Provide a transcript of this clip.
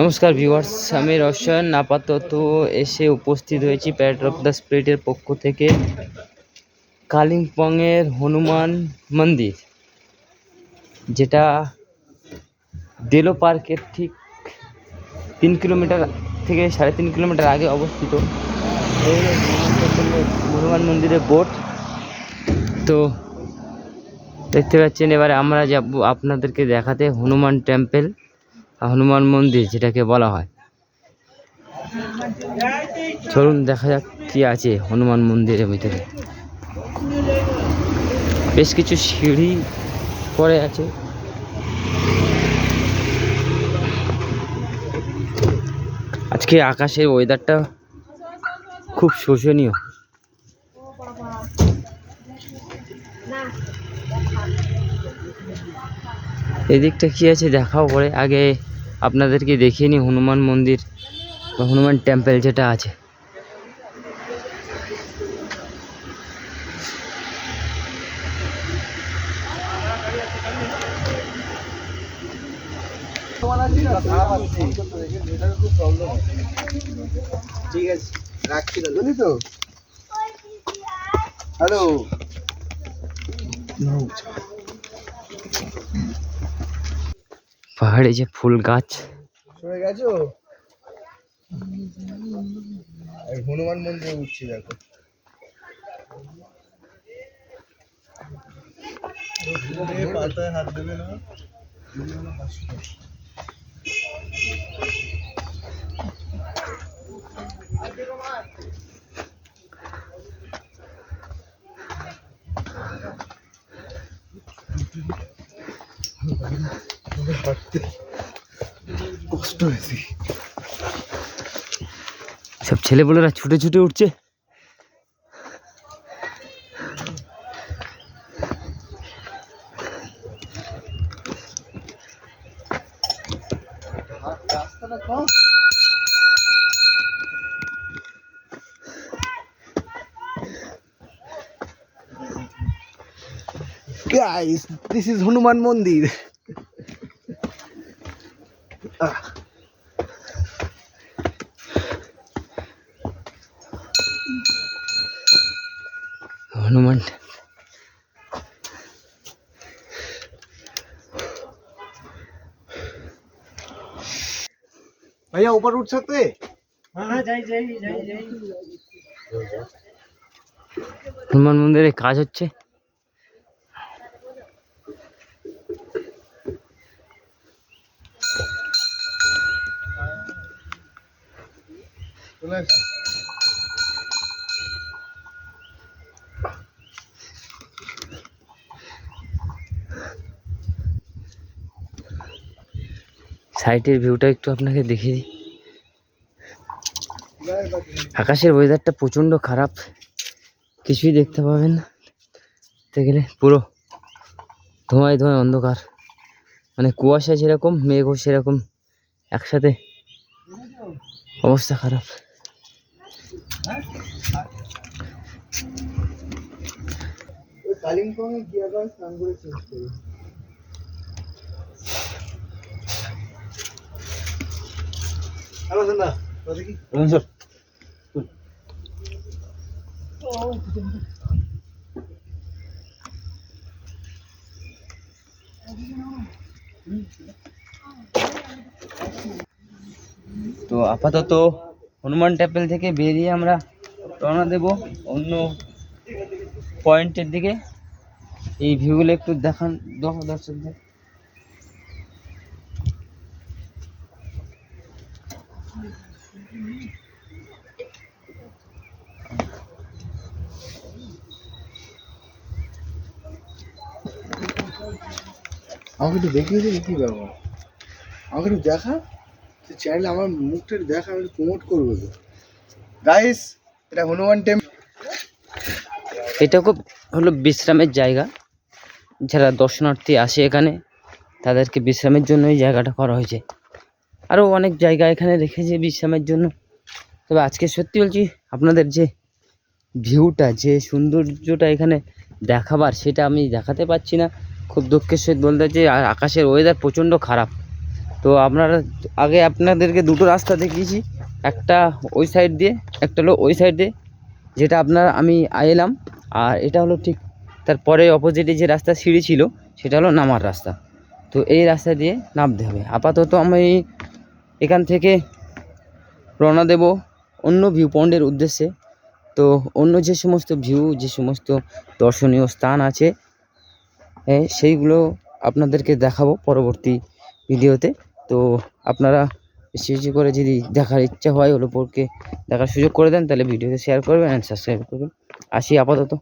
নমস্কার ভিউয়ার্স, আমি রোশন আপাতত এসে উপস্থিত হয়েছি প্যারেড অফ দ্য স্পিরিটের পক্ষ থেকে কালিম্পংয়ের হনুমান মন্দির, যেটা দেলো পার্কের ঠিক তিন কিলোমিটার থেকে সাড়ে তিন কিলোমিটার আগে অবস্থিত। হনুমান মন্দিরের বোট। তো দেখতে পাচ্ছেন, এবারে আমরা যাব আপনাদেরকে দেখাতে হনুমান টেম্পল। হনুমান মন্দির যেটাকে বলা হয়। চলুন দেখা যাক কি আছে হনুমান মন্দিরের ভিতরে। বেশ কিছু সিঁড়ি পড়ে আছে। আজকে আকাশের ওয়েদারটা খুব শোষণীয়। এদিকটা কি আছে দেখাও পরে। আগে আপনাদেরকে দেখিয়ে নিই হনুমান মন্দির বা হনুমান টেম্পল যেটা আছে। ঠিক আছে রাখছি তো বুঝলি তো। হ্যালো পাহাড়ে যে ফুল গাছ। সরে গেছো? হনুমান মন্দিরে উঠছি দেখো। পাতায় হাত দেবে না? কষ্ট হয়েছে। সব ছেলেপুলেরা ছুটে ছুটে উঠছে। রাস্তাটা come guys this is Hanuman মন্দির আহ, হনুমান भैया ऊपर उठ सकते হনুমান মন্দিরে কাজ হচ্ছে চলে আসো। সাইডের ভিউটা একটু আপনাকে দেখিয়ে দিই। আকাশের ওয়েদারটা প্রচণ্ড খারাপ। কিছুই দেখতে পাবেন না। গেলে পুরো ধোঁয়ায় ধোঁয়ায় অন্ধকার। মানে কুয়াশা যেরকম মেঘও সেরকম। একসাথে অবস্থা খারাপ। কালিম্পং এ গিয়ে আবার স্নান করে চেঞ্জ করি হ্যালো দাদা দেখি স্যার তো আপাতত হনুমান টেম্পল থেকে বেরিয়ে আমরা রওনা দেব অন্য পয়েন্টের দিকে। এই ভিউগুলো একটু দেখান, দেখো দর্শকদের। আমাকে একটু দেখিয়ে দিবি কি ব্যাপার? আমাকে একটু দেখা। চাইলে আমার মুখটা দেখা, আমি প্রমোট করব গাইস এটা হনুমান টেম্পল এটা খুব হলো বিশ্রামের জায়গা। যারা দর্শনার্থী আসে এখানে, তাদেরকে বিশ্রামের জন্য এই জায়গাটা করা হয়েছে। আরও অনেক জায়গা এখানে রেখেছে বিশ্রামের জন্য। তবে আজকে সত্যি বলছি, আপনাদের যে ভিউটা, যে সৌন্দর্যটা এখানে দেখাবার, সেটা আমি দেখাতে পারছি না। খুব দুঃখের সহিত বলতে হচ্ছে আর আকাশের ওয়েদার প্রচণ্ড খারাপ। তো আপনারা আগে আপনাদেরকে দুটো রাস্তা দেখিয়েছি। একটা ওই সাইড দিয়ে, একটা হলো ওই সাইড দিয়ে যেটা আপনার আমি এলাম। আর এটা হলো ঠিক তারপরে অপোজিটে যে রাস্তা সিঁড়ি ছিল, সেটা হলো নামার রাস্তা। তো এই রাস্তা দিয়ে নামতে হবে। আপাতত আমি এখান থেকে রওনা দেব অন্য ভিউ পয়েন্টের উদ্দেশ্যে। তো অন্য যে সমস্ত ভিউ যে সমস্ত দর্শনীয় স্থান আছে সেইগুলো আপনাদেরকে দেখাবো পরবর্তী ভিডিওতে। তো আপনারা বেশি বেশি করে যদি দেখার ইচ্ছা হয় ওর উপরকে দেখার সুযোগ করে দেন, তাহলে ভিডিওতে শেয়ার করবেন অ্যান্ড সাবস্ক্রাইব করবেন। আসি আপাতত।